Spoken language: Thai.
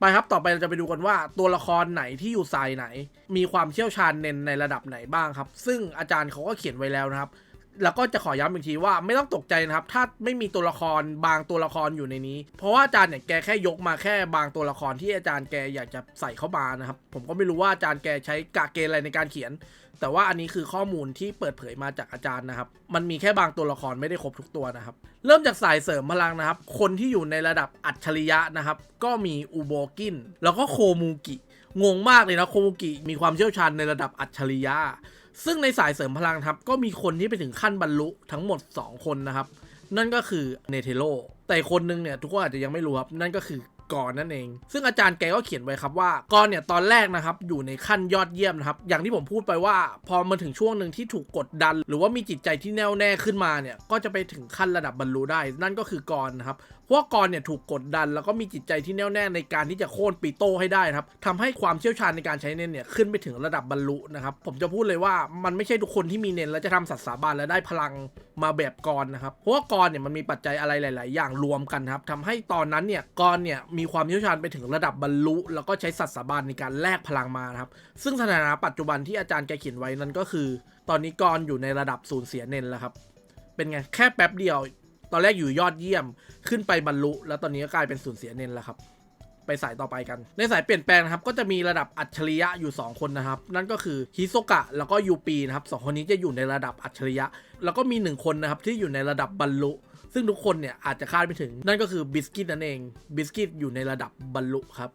ไปครับต่อไปเราจะไปดูกันว่าตัวละครไหนที่อยู่สายไหน มีความเชี่ยวชาญเน้นในระดับไหนบ้างครับ ซึ่งอาจารย์เขาก็เขียนไว้แล้วนะครับ แล้วก็จะขอย้ำอีกทีว่าไม่ต้องตกใจนะครับ ถ้าไม่มีตัวละครบางตัวละครอยู่ในนี้ เพราะว่าอาจารย์เนี่ยแกแค่ยกมาแค่บางตัวละครที่อาจารย์แกอยากจะใส่เข้ามานะครับ ผมก็ไม่รู้ว่าอาจารย์แกใช้กะเกณฑ์อะไรในการเขียน แต่ว่าอันนี้คือข้อมูลที่เปิดเผยมาจากอาจารย์นะครับ มันมีแค่บางตัวละครไม่ได้ครบทุกตัวนะครับ เริ่มจากสายเสริมพลังนะครับ คนที่อยู่ในระดับอัจฉริยะนะครับ ก็มีอูโบกินแล้วก็โคมูกิ งงมากเลยนะโคมูกิมีความเชี่ยวชาญในระดับอัจฉริยะ ซึ่งในสายเสริมพลังครับ ก็มีคนที่ไปถึงขั้นบรรลุทั้งหมด 2 คนนะครับ นั่นก็คือเนเทโลแต่คนนึงเนี่ยทุกคนอาจจะยังไม่รู้ครับ นั่นก็คือ กรนั่นเอง ซึ่งอาจารย์แกก็เขียนไว้ครับว่ากรเนี่ยตอนแรกนะครับอยู่ในขั้นยอดเยี่ยมนะครับอย่างที่ผมพูดไปว่า พอมาถึงช่วงหนึ่งที่ถูกกดดัน หรือว่ามีจิตใจที่แน่วแน่ขึ้นมาเนี่ยก็จะไปถึงขั้นระดับบรรลุได้ นั่นก็คือกรนะครับเพราะว่ากรเนี่ยถูกกดดัน แล้วก็มีจิตใจที่แน่วแน่ในการที่จะโค่นปีโต้ให้ได้นะครับทำให้ความเชี่ยวชาญในการใช้เน้นเนี่ยขึ้นไปถึงระดับบรรลุนะครับผมจะพูดเลยว่ามันไม่ใช่ทุกคนที่มีเน้นแล้วจะทำสัตว์สาบานและได้พลังมาแบบกรนะครับเพราะว่ากรเนี่ยมันมีปัจจัยอะไรหลาย ๆ อย่างรวมกันครับทำให้ตอนนั้นเนี่ยกรเนี่ยมีความเชี่ยวชาญไปถึงระดับบรรลุ แล้วก็ใช้สัตว์สาบานในการแลกพลังมานะครับ ซึ่งสถานะปัจจุบันที่อาจารย์แกเขียนไว้นั้นก็คือ ตอนนี้กรอยู่ในระดับสูญเสียเน้นแล้วครับ เป็นไงแค่แป๊บเดียว ตอนแรกอยู่ยอดเยี่ยมขึ้นไปบรรลุ แล้วตอนนี้ก็กลายเป็นสูญเสียเน้นแล้วครับไปสายต่อไปกัน ในสายเปลี่ยนแปลงนะครับ ก็จะมีระดับอัจฉริยะอยู่ 2 คนนะครับ นั่นก็คือฮิโซกะแล้วก็ยูปีนะครับสองคนนี้จะอยู่ในระดับอัจฉริยะ แล้วก็มี 1 คนนะครับที่อยู่ในระดับบรรลุ ซึ่งทุกคนเนี่ยอาจจะคาดไม่ถึง นั่นก็คือบิสกิตนั่นเองบิสกิตอยู่ในระดับบรรลุครับ